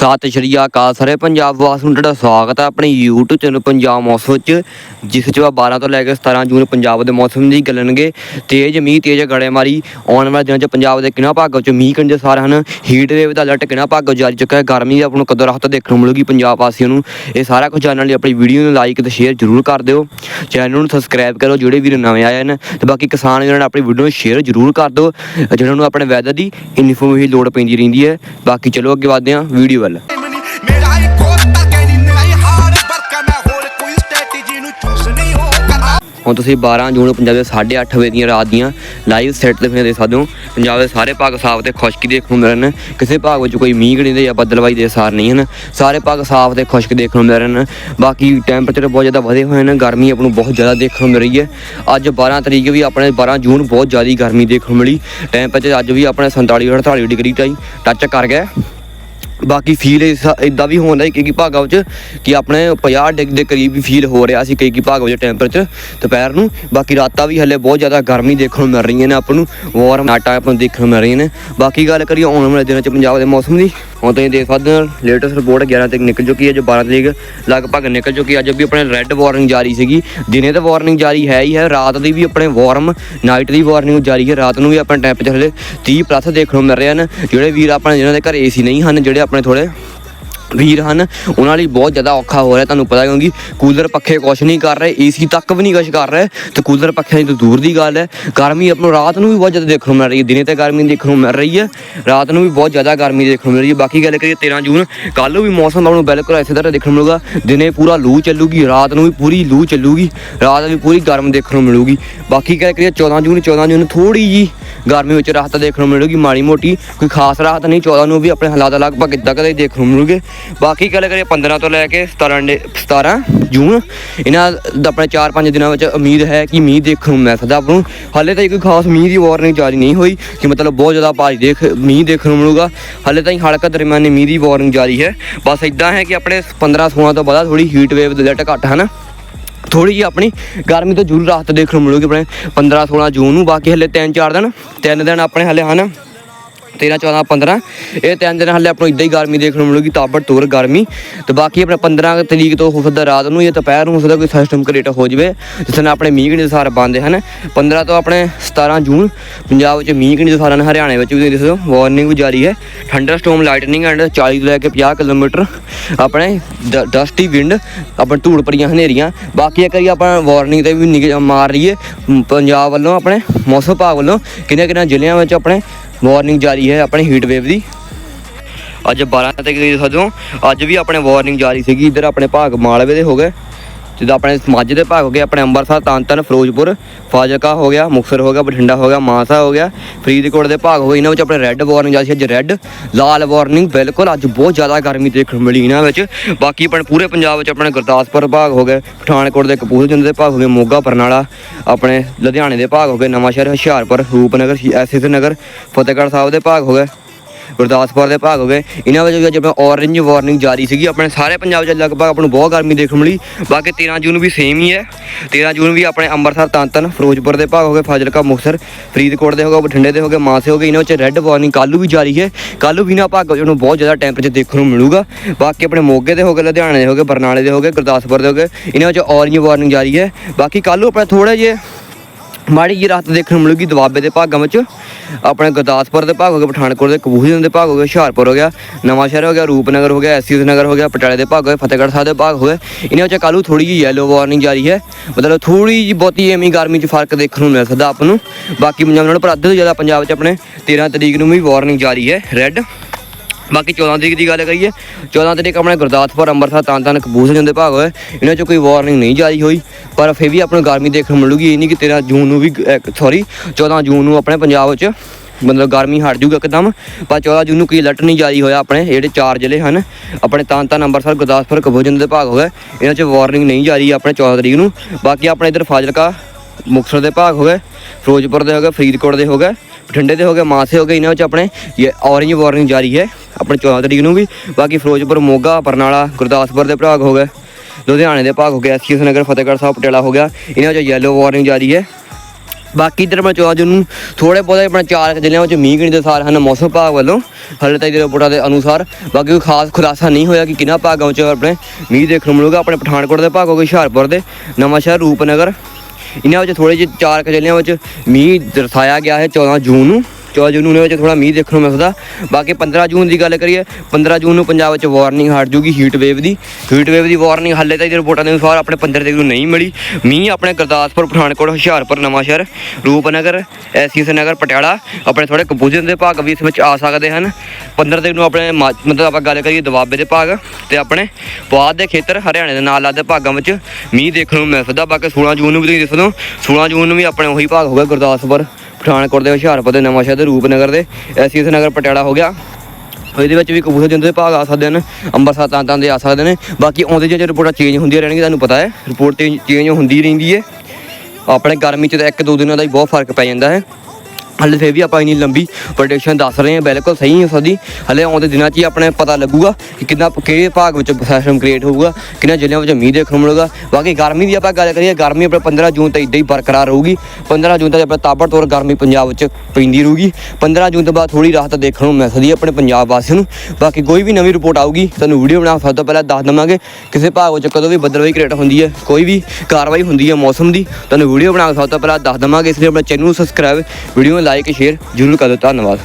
ਸਤਿ ਸ਼੍ਰੀ ਅਕਾਲ ਸਾਰੇ ਪੰਜਾਬ ਵਾਸੀਆਂ ਨੂੰ ਤੁਹਾਡਾ ਸਵਾਗਤ ਹੈ ਆਪਣੇ YouTube ਚੈਨਲ ਪੰਜਾਬ ਮੌਸਮ ਵਿੱਚ, ਜਿਸ ਵਿੱਚ ਆਪਾਂ 12 ਤੋਂ ਲੈ ਕੇ 17 ਜੂਨ ਪੰਜਾਬ ਦੇ ਮੌਸਮ ਦੀ ਗੱਲਣਗੇ। ਤੇਜ਼ ਮੀਂਹ, ਤੇਜ਼ ਗੜੇਮਾਰੀ, ਆਉਣ ਵਾਲੇ ਦਿਨਾਂ 'ਚ ਪੰਜਾਬ ਦੇ ਕਿਨਾਂ ਭਾਗਾਂ 'ਚ ਮੀਂਹ ਕੰਜੇ ਸਾਰੇ ਹਨ? ਹੀਟ ਵੇਵ ਦਾ ਅਲਰਟ ਕਿਨਾਂ ਭਾਗਾਂ 'ਚ ਜਾਰੀ ਚੁੱਕਾ ਹੈ? ਗਰਮੀ ਆਪਾਂ ਨੂੰ ਕਦੋਂ ਰਾਹਤ ਦੇਖਣ ਨੂੰ ਮਿਲੂਗੀ ਪੰਜਾਬ ਵਾਸੀਆਂ ਨੂੰ? ਇਹ ਸਾਰਾ ਕੁਝ ਜਾਣਨ ਲਈ ਆਪਣੀ ਵੀਡੀਓ ਨੂੰ ਲਾਈਕ ਤੇ ਸ਼ੇਅਰ ਜ਼ਰੂਰ ਕਰ ਦਿਓ। ਚੈਨਲ ਨੂੰ ਸਬਸਕ੍ਰਾਈਬ ਕਰੋ, ਜਿਹੜੇ ਵੀਰ ਨਵੇਂ ਆਏ ਹਨ ਤੇ ਬਾਕੀ ਕਿਸਾਨ ਵੀਰਾਂ ਨੇ ਆਪਣੀ ਵੀਡੀਓ ਨੂੰ ਸ਼ੇਅਰ ਜ਼ਰੂਰ ਕਰ ਦਿਓ। ਜਿਹਨਾਂ ਨੂੰ ਆਪਣੇ ਵੈਦਰ ਦੀ ਇਨਫੋਰਮੇਸ਼ਨ ਲੋੜ ਪੈਂਦੀ ਰਹਿੰਦੀ ਹੈ। ਬਾਕੀ ਚਲੋ ਅੱਗੇ ਵਧਦੇ ਹਾਂ ਵੀਡੀਓ ਵੱਲ ਮੇਰਾ ਹੀ ਕੋਤਾ ਕਹਿਨੀ ਮੇਰਾ ਹੀ ਹਾਰ ਵਰਕਾ ਮੈਂ ਹੋਰ ਕੋਈ ਸਟ੍ਰੈਟੇਜੀ ਨੂੰ ਚੂਸ ਨਹੀਂ ਹੋ ਕਰਨਾ ਹੁਣ ਤੁਸੀਂ 12 ਜੂਨ ਨੂੰ ਪੰਜਾਬ ਦੇ 8:30 ਵਜੇ ਦੀਆਂ ਰਾਤ ਦੀਆਂ ਲਾਈਵ ਸੈੱਟ ਤੇ ਦੇ ਸਕਦੇ ਹੋ ਪੰਜਾਬ ਦੇ ਸਾਰੇ ਭਾਗ ਸਾਫ਼ ਤੇ ਖੁਸ਼ਕੀ ਦੇਖਣ ਨੂੰ ਮਿਲਣ। ਕਿਸੇ ਭਾਗ ਵਿੱਚ ਕੋਈ ਮੀਂਹ ਗਣੀ ਦੇ ਜਾਂ ਬੱਦਲਵਾਈ ਦੇ ਸਾਰ ਨਹੀਂ ਹਨ। ਸਾਰੇ ਭਾਗ ਸਾਫ਼ ਤੇ ਖੁਸ਼ਕ ਦੇਖਣ ਨੂੰ ਮਿਲ ਰਹੇ ਹਨ ਬਾਕੀ ਟੈਂਪਰੇਚਰ ਬਹੁਤ ਜ਼ਿਆਦਾ ਵਧੇ ਹੋਏ ਹਨ। ਗਰਮੀ ਆਪ ਨੂੰ ਬਹੁਤ ਜ਼ਿਆਦਾ ਦੇਖਣ ਨੂੰ ਮਿਲ ਰਹੀ ਹੈ। ਅੱਜ 12 ਤਰੀਕ ਵੀ ਆਪਣੇ 12 ਜੂਨ ਬਹੁਤ ਜ਼ਿਆਦਾ ਗਰਮੀ ਦੇਖਣ ਨੂੰ ਮਿਲੀ। ਟੈਂਪਰੇਚਰ ਅੱਜ ਵੀ ਆਪਣੇ 47 48 ਡਿਗਰੀ ਤਾਈਂ। ਟੱਚ ਕਰ ਗਿਆ। ਬਾਕੀ ਫੀਲ ਇਦਾਂ ਵੀ ਹੋਣ ਹੈ ਕਿ ਭਾਗਾਂ ਵਿੱਚ ਕਿ ਆਪਣੇ 50 ਡਿਗਰੀ ਦੇ ਕਰੀਬ ਵੀ ਫੀਲ ਹੋ ਰਿਹਾ ਸੀ ਕਈ ਕਿ ਭਾਗਾਂ ਵਿੱਚ ਟੈਂਪਰੇਚਰ ਦੁਪਹਿਰ ਨੂੰ। ਬਾਕੀ ਰਾਤਾਂ ਵੀ ਹਲੇ ਬਹੁਤ ਜ਼ਿਆਦਾ ਗਰਮੀ ਦੇਖਣ ਨੂੰ ਮਿਲ ਰਹੀਆਂ ਨੇ ਆਪਾਂ ਨੂੰ। ਵਾਰਮ ਨਾਟਾ ਆਪਾਂ ਨੂੰ ਦੇਖਣ ਨੂੰ ਮਿਲ ਰਹੀਆਂ ਨੇ। ਬਾਕੀ ਗੱਲ ਕਰੀਏ ਆਉਣ ਵਾਲੇ ਦਿਨਾਂ 'ਚ ਪੰਜਾਬ ਦੇ ਮੌਸਮ ਦੀ। ਹੁਣ ਤੁਸੀਂ ਦੇਖ ਸਕਦੇ ਹੋ ਲੇਟੈਸਟ ਰਿਪੋਰਟ 11 ਤਰੀਕ ਨਿਕਲ ਚੁੱਕੀ ਹੈ, ਜੋ 12 ਤਰੀਕ ਲਗਭਗ ਨਿਕਲ ਚੁੱਕੀ ਹੈ। ਅੱਜ ਵੀ ਆਪਣੇ ਰੈੱਡ ਵਾਰਨਿੰਗ ਜਾਰੀ ਸੀਗੀ। ਦਿਨੇ ਤਾਂ ਵਾਰਨਿੰਗ ਜਾਰੀ ਹੈ ਹੀ ਹੈ, ਰਾਤ ਦੀ ਵੀ ਆਪਣੇ ਵਾਰਮ ਨਾਈਟ ਦੀ ਵਾਰਨਿੰਗ ਜਾਰੀ ਹੈ। ਰਾਤ ਨੂੰ ਵੀ ਆਪਣੇ ਟੈਂਪਰੇਚਰ ਹਲੇ 30 ਪਲੱਸ ਦੇਖਣ ਨੂੰ ਮਿਲ ਰਹੇ ਹਨ। ਜਿਹੜੇ ਵੀਰ ਆਪਣੇ ਜਿਹਨਾਂ ਦੇ ਘਰ ਏਸੀ ਨਹੀਂ ਹਨ, ਜਿਹੜੇ ਆਪਣੇ ਥੋੜੇ ਵੀਰ ਹਨ। ਉਹਨਾਂ ਲਈ ਬਹੁਤ ਜ਼ਿਆਦਾ ਔਖਾ ਹੋ ਰਿਹਾ ਤੁਹਾਨੂੰ ਪਤਾ, ਕਿਉਂਕਿ ਕੂਲਰ ਪੱਖੇ ਕੁਛ ਨਹੀਂ ਕਰ ਰਹੇ ਏਸੀ ਤੱਕ ਵੀ ਨਹੀਂ ਕੁਛ ਕਰ ਰਹੇ। ਤੇ ਕੂਲਰ ਪੱਖਿਆਂ ਦੀ ਤਾਂ ਦੂਰ ਦੀ ਗੱਲ ਹੈ। ਗਰਮੀ ਆਪ ਨੂੰ ਰਾਤ ਨੂੰ ਵੀ ਬਹੁਤ ਜ਼ਿਆਦਾ ਦੇਖਣ ਨੂੰ ਮਿਲ ਰਹੀ ਹੈ। ਦਿਨੇ ਤਾਂ ਗਰਮੀ ਦੇਖਣ ਨੂੰ ਮਿਲ ਰਹੀ ਹੈ। ਰਾਤ ਨੂੰ ਵੀ ਬਹੁਤ ਜ਼ਿਆਦਾ ਗਰਮੀ ਦੇਖਣ ਨੂੰ ਮਿਲ ਰਹੀ ਹੈ। ਬਾਕੀ ਗੱਲ ਕਰੀਏ 13 ਜੂਨ ਕੱਲ ਵੀ ਮੌਸਮ ਆਪ ਨੂੰ ਬਿਲਕੁਲ ਇਸੇ ਤਰ੍ਹਾਂ ਦੇਖਣ ਨੂੰ ਮਿਲੂਗਾ। ਦਿਨੇ ਪੂਰਾ ਲੂ ਚੱਲੂਗੀ, ਰਾਤ ਨੂੰ ਵੀ ਪੂਰੀ ਲੂ ਚੱਲੂਗੀ। ਰਾਤ ਵੀ ਪੂਰੀ ਗਰਮ ਦੇਖਣ ਨੂੰ ਮਿਲੂਗੀ। ਬਾਕੀ ਗੱਲ ਕਰੀਏ 14 ਜੂਨ 14 ਜੂਨ ਥੋੜੀ ਜੀ ਗਰਮੀ ਵਿੱਚ ਰਾਹਤ ਦੇਖਣ ਨੂੰ ਮਿਲੂਗੀ, ਮਾੜੀ ਮੋਟੀ। ਕੋਈ ਖਾਸ ਰਾਹਤ ਨਹੀਂ 14 ਨੂੰ ਵੀ ਆਪਣੇ ਹਾਲਾਤ ਲਗਭਗ ਇਦਾਂ ਕਦੇ ਦੇਖਣ ਨੂੰ ਮਿਲੂਗੇ। ਬਾਕੀ ਗੱਲ ਕਰੀਏ 15 ਤੋਂ ਲੈ ਕੇ 17 ਡੇ 17 ਜੂਨ, ਇਹਨਾਂ ਦਾ ਆਪਣੇ 4-5 ਦਿਨਾਂ ਵਿੱਚ ਉਮੀਦ ਹੈ ਕਿ ਮੀਂਹ ਦੇਖਣ ਨੂੰ ਮਿਲ ਸਕਦਾ। ਆਪ ਨੂੰ ਹਾਲੇ ਤਾਂ ਕੋਈ ਖਾਸ ਮੀਂਹ ਦੀ ਵਾਰਨਿੰਗ ਜਾਰੀ ਨਹੀਂ ਹੋਈ ਕਿ ਮਤਲਬ ਬਹੁਤ ਜ਼ਿਆਦਾ ਭਾਰੀ ਦੇਖ ਮੀਂਹ ਦੇਖਣ ਨੂੰ ਮਿਲੂਗਾ। ਹਾਲੇ ਤਾਂ ਹਲਕਾ ਦਰਮਿਆਨੀ ਮੀਂਹ ਦੀ ਵਾਰਨਿੰਗ ਜਾਰੀ ਹੈ। ਬਸ ਇਦਾਂ ਹੈ ਕਿ ਆਪਣੇ 15-16 ਤੋਂ ਬਾਅਦ ਥੋੜੀ ਹੀਟ ਵੇਵ ਦੇ ਲੈਟ ਘੱਟ ਹਨ ਥੋੜੀ ਜਿਹੀ ਆਪਣੀ ਗਰਮੀ ਤੋਂ ਜ਼ਰੂਰ ਰਾਹਤ ਦੇਖਣ ਨੂੰ ਮਿਲੂਗੀ ਆਪਣੇ 15 16 ਜੂਨ ਨੂੰ। ਬਾਕੀ ਹਲੇ 3-4 ਦਿਨ ਤਿੰਨ ਦਿਨ ਆਪਣੇ ਹਲੇ ਹਨ। 13 14 15 ਇਹ ਤਿੰਨ ਦਿਨ ਹਲੇ ਆਪਾਂ ਨੂੰ ਇਦਾਂ ਹੀ ਗਰਮੀ ਦੇਖਣ ਨੂੰ ਮਿਲੂਗੀ ਤਾਬੜ ਤੋਰ ਗਰਮੀ। ਤੇ ਬਾਕੀ ਆਪਣੇ 15 ਤਰੀਕ ਤੋਂ ਹੋ ਸਕਦਾ ਰਾਤ ਨੂੰ ਜਾਂ ਦੁਪਹਿਰ ਨੂੰ ਹੋ ਸਕਦਾ ਕੋਈ ਸਿਸਟਮ ਕ੍ਰੀਏਟ ਹੋ ਜਾਵੇ, ਜਿਸ ਨਾਲ ਆਪਣੇ ਮੀਂਹ ਕਿੰਨੇ ਸਾਰ ਬੰਦੇ ਹਨ 15 ਤੋਂ ਆਪਣੇ 17 ਜੂਨ, ਪੰਜਾਬ ਵਿੱਚ ਮੀਂਹ ਕਿੰਨੇ ਸਾਰਾਂ ਨੇ ਹਰਿਆਣੇ ਵਿੱਚ ਵੀ ਦੇਖੋ ਵਾਰਨਿੰਗ ਵੀ ਜਾਰੀ ਹੈ। ਥੰਡਰ ਸਟੋਮ ਲਾਈਟਨਿੰਗ ਐਂਡ 40 ਤੋਂ ਲੈ ਕੇ 50 ਕਿਲੋਮੀਟਰ ਆਪਣੇ ਡਸਟੀ ਵਿੰਡ ਆਪਣੇ ਧੂੜ ਭਰੀਆਂ ਹਨੇਰੀਆਂ। ਬਾਕੀ ਇੱਕ ਵਾਰੀ ਆਪਾਂ ਵਾਰਨਿੰਗ ਤੇ ਵੀ ਨਿਗ ਮਾਰ ਰਹੀ ਹੈ ਪੰਜਾਬ ਵੱਲੋਂ ਆਪਣੇ ਮੌਸਮ ਵਿਭਾਗ ਵੱਲੋਂ ਕਿੰਨੇ ਕਿੰਨੇ ਜ਼ਿਲ੍ਹਿਆਂ ਵਿੱਚ ਆਪਣੇ ਵਾਰਨਿੰਗ ਜਾਰੀ ਹੈ ਆਪਣੇ ਹੀਟ ਵੇਵ ਦੀ। ਅੱਜ 12 ਤਰੀਕ ਦੀ ਅੱਜ ਵੀ ਆਪਣੇ ਵਾਰਨਿੰਗ ਜਾਰੀ ਸੀਗੀ। ਇੱਧਰ ਆਪਣੇ ਭਾਗ ਮਾਲਵੇ ਦੇ ਹੋ ਗਏ। ਜਿੱਦਾਂ ਆਪਣੇ ਸਮਾਜ ਦੇ ਭਾਗ ਹੋ ਗਏ, ਆਪਣੇ ਅੰਮ੍ਰਿਤਸਰ ਤਾਂਤਨ ਫਿਰੋਜ਼ਪੁਰ, ਫਾਜ਼ਿਲਕਾ ਹੋ ਗਿਆ, ਮੁਕਤਸਰ ਹੋ ਗਿਆ, ਬਠਿੰਡਾ ਹੋ ਗਿਆ, ਮਾਨਸਾ ਹੋ ਗਿਆ, ਫਰੀਦਕੋਟ ਦੇ ਭਾਗ ਹੋ ਗਏ, ਇਹਨਾਂ ਵਿੱਚ ਆਪਣੇ ਰੈੱਡ ਵਾਰਨਿੰਗ ਜਾਰੀ ਸੀ, ਅੱਜ ਰੈੱਡ ਲਾਲ ਵਾਰਨਿੰਗ ਬਿਲਕੁਲ ਅੱਜ ਬਹੁਤ ਜ਼ਿਆਦਾ ਗਰਮੀ ਦੇਖਣ ਮਿਲੀ ਇਹਨਾਂ ਵਿੱਚ। ਬਾਕੀ ਆਪਣੇ ਪੂਰੇ ਪੰਜਾਬ ਵਿੱਚ ਆਪਣੇ ਗੁਰਦਾਸਪੁਰ ਭਾਗ ਹੋ ਗਏ, ਪਠਾਨਕੋਟ ਦੇ ਕਪੂਰਥਲੇ ਦੇ ਭਾਗ ਹੋ ਗਏ, ਮੋਗਾ, ਬਰਨਾਲਾ, ਆਪਣੇ ਲੁਧਿਆਣੇ ਦੇ ਭਾਗ ਹੋ ਗਏ, ਨਵਾਂਸ਼ਹਿਰ, ਹੁਸ਼ਿਆਰਪੁਰ, ਰੂਪਨਗਰ, ਐਸਐਸ ਨਗਰ, ਫਤਿਹਗੜ੍ਹ ਸਾਹਿਬ ਦੇ ਭਾਗ ਹੋ ਗਏ। ਗੁਰਦਾਸਪੁਰ ਦੇ ਭਾਗ ਹੋ ਗਏ। ਇਹਨਾਂ ਵਿੱਚ ਵੀ ਅੱਜ ਆਪਣਾ ਔਰੇਂਜ ਵਾਰਨਿੰਗ ਜਾਰੀ ਸੀਗੀ। ਆਪਣੇ ਸਾਰੇ ਪੰਜਾਬ 'ਚ ਲਗਭਗ ਆਪਾਂ ਨੂੰ ਬਹੁਤ ਗਰਮੀ ਦੇਖਣ ਨੂੰ ਮਿਲੀ। ਬਾਕੀ 13 ਜੂਨ ਵੀ ਸੇਮ ਹੀ ਹੈ। 13 ਜੂਨ ਵੀ ਆਪਣੇ ਅੰਮ੍ਰਿਤਸਰ ਤਾਂਤਨ ਫਿਰੋਜ਼ਪੁਰ ਦੇ ਭਾਗ ਹੋ ਗਏ, ਫਾਜ਼ਿਲਕਾ, ਮੁਕਤਸਰ, ਫਰੀਦਕੋਟ ਦੇ ਹੋ ਗਏ, ਬਠਿੰਡੇ ਦੇ ਹੋ ਗਏ, ਮਾਸੇ ਹੋ ਗਏ। ਇਹਨਾਂ ਵਿੱਚ ਰੈੱਡ ਵਾਰਨਿੰਗ ਕੱਲ੍ਹ ਨੂੰ ਵੀ ਜਾਰੀ ਹੈ। ਕੱਲ੍ਹ ਨੂੰ ਵੀ ਨਾ ਭਾਗ ਨੂੰ ਬਹੁਤ ਜ਼ਿਆਦਾ ਟੈਂਪਰੇਚਰ ਦੇਖਣ ਨੂੰ ਮਿਲੂਗਾ। ਬਾਕੀ ਆਪਣੇ ਮੋਗੇ ਦੇ ਹੋ ਗਏ, ਲੁਧਿਆਣੇ ਦੇ ਹੋ ਗਏ, ਬਰਨਾਲੇ ਦੇ ਹੋ ਗਏ, ਗੁਰਦਾਸਪੁਰ ਦੇ ਹੋ ਗਏ। ਇਹਨਾਂ ਵਿੱਚ ਔਰੇਂਜ ਵਾਰਨਿੰਗ ਜਾਰੀ ਹੈ। ਬਾਕੀ ਕੱਲ੍ਹ ਨੂੰ ਆਪਣਾ ਥੋੜਾ ਜਿਹਾ ਮਾੜੀ ਜਿਹੀ ਰਾਤ ਦੇਖਣ ਨੂੰ ਮਿਲੂਗੀ ਦੁਆਬੇ ਦੇ ਭਾਗਾਂ ਵਿੱਚ। ਆਪਣੇ ਗੁਰਦਾਸਪੁਰ ਦੇ ਭਾਗ ਹੋ ਗਏ, ਪਠਾਨਕੋਟ ਦੇ ਕਪੂਰਥਲੇ ਦੇ ਭਾਗ ਹੋ ਗਏ, ਹੁਸ਼ਿਆਰਪੁਰ ਹੋ ਗਿਆ, ਨਵਾਂ ਸ਼ਹਿਰ ਹੋ ਗਿਆ, ਰੂਪਨਗਰ ਹੋ ਗਿਆ ਐਸਯੂਸ ਨਗਰ ਹੋ ਗਿਆ, ਪਟਿਆਲੇ ਦੇ ਭਾਗ ਹੋ ਹੋਏ ਫਤਿਹਗੜ੍ਹ ਸਾਹਿਬ ਦੇ ਭਾਗ ਹੋ ਹੋਏ ਇਹਨਾਂ ਵਿੱਚ ਕੱਲ੍ਹ ਨੂੰ ਥੋੜੀ ਜਿਹੀ ਯੈਲੋ ਵਾਰਨਿੰਗ ਜਾਰੀ ਹੈ। ਮਤਲਬ ਥੋੜੀ ਜਿਹੀ ਬਹੁਤੀ ਐਵੇਂ ਗਰਮੀ 'ਚ ਫ਼ਰਕ ਦੇਖਣ ਨੂੰ ਮਿਲ ਸਕਦਾ ਆਪ ਨੂੰ। ਬਾਕੀ ਪੰਜਾਬ ਨਾਲੋਂ ਪਰ ਅੱਧੇ ਤੋਂ ਜ਼ਿਆਦਾ ਪੰਜਾਬ 'ਚ ਆਪਣੇ 13 ਤਰੀਕ ਨੂੰ ਵੀ ਵਾਰਨਿੰਗ ਜਾਰੀ ਹੈ ਰੈੱਡ ਬਾਕੀ 14 ਤਰੀਕ ਦੀ ਗੱਲ ਕਰੀਏ 14 ਤਰੀਕ ਆਪਣੇ ਗੁਰਦਾਸਪੁਰ, ਅੰਮ੍ਰਿਤਸਰ, ਤਾਂ ਕਪੂਰਥਲੇ ਦੇ ਭਾਗ ਹੋਏ। ਇਹਨਾਂ 'ਚ ਕੋਈ ਵਾਰਨਿੰਗ ਨਹੀਂ ਜਾਰੀ ਹੋਈ, ਪਰ ਫਿਰ ਵੀ ਆਪਾਂ ਨੂੰ ਗਰਮੀ ਦੇਖਣ ਨੂੰ ਮਿਲੂਗੀ। ਇਹ ਨਹੀਂ ਕਿ 13 ਜੂਨ ਨੂੰ ਵੀ ਸੌਰੀ 14 ਜੂਨ ਨੂੰ ਆਪਣੇ ਪੰਜਾਬ ਵਿੱਚ ਮਤਲਬ ਗਰਮੀ ਹਟ ਜੂਗਾ ਇੱਕਦਮ। ਪਰ 14 ਜੂਨ ਨੂੰ ਕੋਈ ਅਲਰਟ ਨਹੀਂ ਜਾਰੀ ਹੋਇਆ ਆਪਣੇ ਜਿਹੜੇ ਚਾਰ ਜ਼ਿਲ੍ਹੇ ਹਨ, ਆਪਣੇ ਤਾਂਤਾਨ ਅੰਮ੍ਰਿਤਸਰ, ਗੁਰਦਾਸਪੁਰ ਕਬੂਜਨ ਦੇ ਭਾਗ ਹੋ ਗਏ। ਇਹਨਾਂ 'ਚ ਵਾਰਨਿੰਗ ਨਹੀਂ ਜਾਰੀ ਆਪਣੇ 14 ਤਰੀਕ ਨੂੰ। ਬਾਕੀ ਆਪਣੇ ਇਧਰ ਫਾਜ਼ਿਲਕਾ, ਮੁਕਤਸਰ ਦੇ ਭਾਗ ਹੋ ਗਏ, ਫਿਰੋਜ਼ਪੁਰ ਦੇ ਹੋ ਗਏ, ਫਰੀਦਕੋਟ ਦੇ ਹੋ ਗਏ। ਬਠਿੰਡੇ ਦੇ ਹੋ ਗਏ ਮਾਸੇ ਹੋ ਗਏ, ਇਹਨਾਂ ਵਿੱਚ ਆਪਣੇ ਇਹ ਔਰੇਂਜ ਵਾਰਨਿੰਗ ਜਾਰੀ ਹੈ, ਆਪਣੇ 14 ਤਰੀਕ ਨੂੰ ਵੀ। ਬਾਕੀ ਫਿਰੋਜ਼ਪੁਰ, ਮੋਗਾ, ਬਰਨਾਲਾ, ਗੁਰਦਾਸਪੁਰ ਦੇ ਭਾਗ ਹੋ ਗਏ। ਲੁਧਿਆਣੇ ਦੇ ਭਾਗ ਹੋ ਗਏ ਐਸਕੀਸ ਨਗਰ ਫਤਿਹਗੜ੍ਹ ਸਾਹਿਬ, ਪਟਿਆਲਾ ਹੋ ਗਿਆ। ਇਹਨਾਂ ਵਿੱਚ ਯੈਲੋ ਵਾਰਨਿੰਗ ਜਾਰੀ ਹੈ। ਬਾਕੀ ਇਧਰ ਆਪਣਾ ਚੌਹਾਂ ਜੂਨ ਨੂੰ ਥੋੜੇ ਬਹੁਤੇ ਆਪਣਾ ਚਾਰ ਜ਼ਿਲ੍ਹਿਆਂ ਵਿੱਚ ਮੀਂਹ ਗਿਣੀ ਦੇ ਸਾਰ ਹਨ ਮੌਸਮ ਵਿਭਾਗ ਵੱਲੋਂ। ਹਾਲੇ ਤੱਕ ਦੇ ਰਿਪੋਰਟਾਂ ਦੇ ਅਨੁਸਾਰ ਬਾਕੀ ਕੋਈ ਖਾਸ ਖੁਲਾਸਾ ਨਹੀਂ ਹੋਇਆ ਕਿ ਕਿਹਨਾਂ ਭਾਗਾਂ ਵਿੱਚ ਆਪਣੇ ਮੀਂਹ ਦੇਖਣ ਨੂੰ ਮਿਲੂਗਾ। ਆਪਣੇ ਪਠਾਨਕੋਟ ਦੇ ਭਾਗ ਹੋ ਗਏ, ਹੁਸ਼ਿਆਰਪੁਰ ਦੇ, ਨਵਾਂਸ਼ਹਿਰ, ਰੂਪਨਗਰ ਇਹਨਾਂ ਵਿੱਚ ਥੋੜੇ ਜਿਹੇ ਚਾਰ ਕੁ ਵਿੱਚ ਮੀਂਹ ਦਰਸਾਇਆ ਗਿਆ ਹੈ 14 ਜੂਨ ਨੂੰ। 14 ਜੂਨ ਨੂੰ ਇਹਨਾਂ ਵਿੱਚ ਥੋੜਾ ਮੀਂਹ ਦੇਖਣ ਨੂੰ ਮਿਲਦਾ। ਬਾਕੀ 15 ਜੂਨ ਦੀ ਗੱਲ ਕਰੀਏ 15 ਜੂਨ ਨੂੰ ਪੰਜਾਬ ਵਿੱਚ ਵਾਰਨਿੰਗ ਹਟ ਜੂਗੀ ਹੀਟ ਵੇਵ ਦੀ। ਹੀਟ ਵੇਵ ਦੀ ਵਾਰਨਿੰਗ ਹਾਲੇ ਤੱਕ ਦੀ ਰਿਪੋਰਟਾਂ ਦੇ ਅਨੁਸਾਰ ਆਪਣੇ 15 ਤਰੀਕ ਨੂੰ ਨਹੀਂ ਮਿਲੀ। ਮੀਂਹ ਆਪਣੇ ਗੁਰਦਾਸਪੁਰ, ਪਠਾਨਕੋਟ, ਹੁਸ਼ਿਆਰਪੁਰ, ਨਵਾਂਸ਼ਹਿਰ, ਰੂਪਨਗਰ ਐਸੀਐਸ ਨਗਰ, ਪਟਿਆਲਾ, ਆਪਣੇ ਥੋੜੇ ਕੰਪੋਜੀਸ਼ਨ ਦੇ ਭਾਗ ਵੀ ਇਸ ਵਿੱਚ ਆ ਸਕਦੇ ਹਨ। 15 ਤਰੀਕ ਨੂੰ ਆਪਣੇ ਮਾ- ਮਤਲਬ ਆਪਾਂ ਗੱਲ ਕਰੀਏ ਦੁਆਬੇ ਦੇ ਭਾਗ ਤੇ ਆਪਣੇ ਪੁਆਧ ਦੇ ਖੇਤਰ, ਹਰਿਆਣੇ ਦੇ ਨਾਲ ਲੱਗਦੇ ਭਾਗਾਂ ਵਿੱਚ ਮੀਂਹ ਦੇਖਣ ਨੂੰ ਮਿਲ ਸਕਦਾ। ਬਾਕੀ 16 ਜੂਨ ਨੂੰ ਵੀ ਤੁਸੀਂ ਦੇਖ ਸਕਦੇ ਹੋ। 16 ਜੂਨ ਨੂੰ ਵੀ ਆਪਣੇ ਉਹੀ ਭਾਗ ਹੋਗਾ ਗੁਰਦਾਸਪੁਰ ਪਠਾਨਕੋਟ ਦੇ ਹੁਸ਼ਿਆਰਪੁਰ ਦੇ ਨਵਾਂਸ਼ਹਿਰ ਦੇ ਰੂਪਨਗਰ ਦੇ ਐਸੀਐਸ ਨਗਰ ਪਟਿਆਲਾ ਹੋ ਗਿਆ। ਇਹਦੇ ਵਿੱਚ ਵੀ ਕਬੂਤਰ ਜਿੰਦੇ ਭਾਗ ਆ ਸਕਦੇ ਨੇ ਅੰਮ੍ਰਿਤਸਰ ਤਾਂ ਤਾਂ ਦੇ ਆ ਸਕਦੇ ਨੇ। ਬਾਕੀ ਆਉਂਦੇ ਜਿਹੜੇ ਰਿਪੋਰਟਾਂ ਚੇਂਜ ਹੁੰਦੀਆਂ ਰਹਿਣਗੀਆਂ, ਤੁਹਾਨੂੰ ਪਤਾ ਹੈ, ਰਿਪੋਰਟ ਤੇ ਚੇਂਜ ਹੁੰਦੀ ਰਹਿੰਦੀ ਹੈ। ਆਪਣੇ ਗਰਮੀ ਚ ਤਾਂ ਇੱਕ ਦੋ ਦਿਨਾਂ ਦਾ ਹੀ ਬਹੁਤ ਫ਼ਰਕ ਪੈ ਜਾਂਦਾ ਹੈ। ਹਲੇ ਫੇਰ ਵੀ ਆਪਾਂ ਇੰਨੀ ਲੰਬੀ ਪ੍ਰੋਡਕਸ਼ਨ ਦੱਸ ਰਹੇ ਹਾਂ, ਬਿਲਕੁਲ ਸਹੀ ਹੈ ਸਾਡੀ ਹਲੇ ਆਉਂਦੇ ਦਿਨਾਂ 'ਚ ਹੀ ਆਪਣੇ ਪਤਾ ਲੱਗੂਗਾ ਕਿ ਕਿੰਨਾ ਕਿਹੜੇ ਭਾਗ ਵਿੱਚ ਸੈਸ਼ਨ ਕ੍ਰੀਏਟ ਹੋਊਗਾ, ਕਿੰਨਾ ਜ਼ਿਲ੍ਹਿਆਂ ਵਿੱਚ ਮੀਂਹ ਦੇਖਣ ਨੂੰ ਮਿਲੂਗਾ। ਬਾਕੀ ਗਰਮੀ ਦੀ ਆਪਾਂ ਗੱਲ ਕਰੀਏ, ਗਰਮੀ ਆਪਣੇ 15 ਜੂਨ ਤੱਕ ਇਦਾਂ ਹੀ ਬਰਕਰਾਰ ਰਹੂਗੀ। 15 ਜੂਨ ਤੱਕ ਆਪਣੇ ਤਾਬੜਤੋੜ ਗਰਮੀ ਪੰਜਾਬ ਵਿੱਚ ਪੈਂਦੀ ਰਹੂਗੀ। 15 ਜੂਨ ਤੋਂ ਬਾਅਦ ਥੋੜੀ ਰਾਹਤ ਦੇਖਣ ਨੂੰ ਮਿਲ ਸਕਦੀ ਹੈ ਆਪਣੇ ਪੰਜਾਬ ਵਾਸੀਆਂ ਨੂੰ। ਬਾਕੀ ਕੋਈ ਵੀ ਨਵੀਂ ਰਿਪੋਰਟ ਆਊਗੀ, ਤੁਹਾਨੂੰ ਵੀਡੀਓ ਬਣਾ ਸਭ ਤੋਂ ਪਹਿਲਾਂ ਦੱਸ ਦਵਾਂਗੇ, ਕਿਸੇ ਭਾਗ ਵਿੱਚ ਕਦੋਂ ਵੀ ਬੱਦਲਵਾਈ ਕ੍ਰੀਏਟ ਹੁੰਦੀ ਹੈ, ਕੋਈ ਵੀ ਕਾਰਵਾਈ ਹੁੰਦੀ ਹੈ ਮੌਸਮ ਦੀ, ਤੁਹਾਨੂੰ ਵੀਡੀਓ ਬਣਾ ਸਭ ਤੋਂ ਪਹਿਲਾਂ ਦੱਸ ਦਵਾਂਗੇ। ਇਸ ਲਈ ਆਪਣੇ ਚੈਨਲ ਨੂੰ ਸਬਸਕ੍ਰਾਈਬ ਵੀਡੀਓ ਨੂੰ ਲਾਈਕ ਸ਼ੇਅਰ ਜ਼ਰੂਰ ਕਰ ਦਿਓ। ਧੰਨਵਾਦ।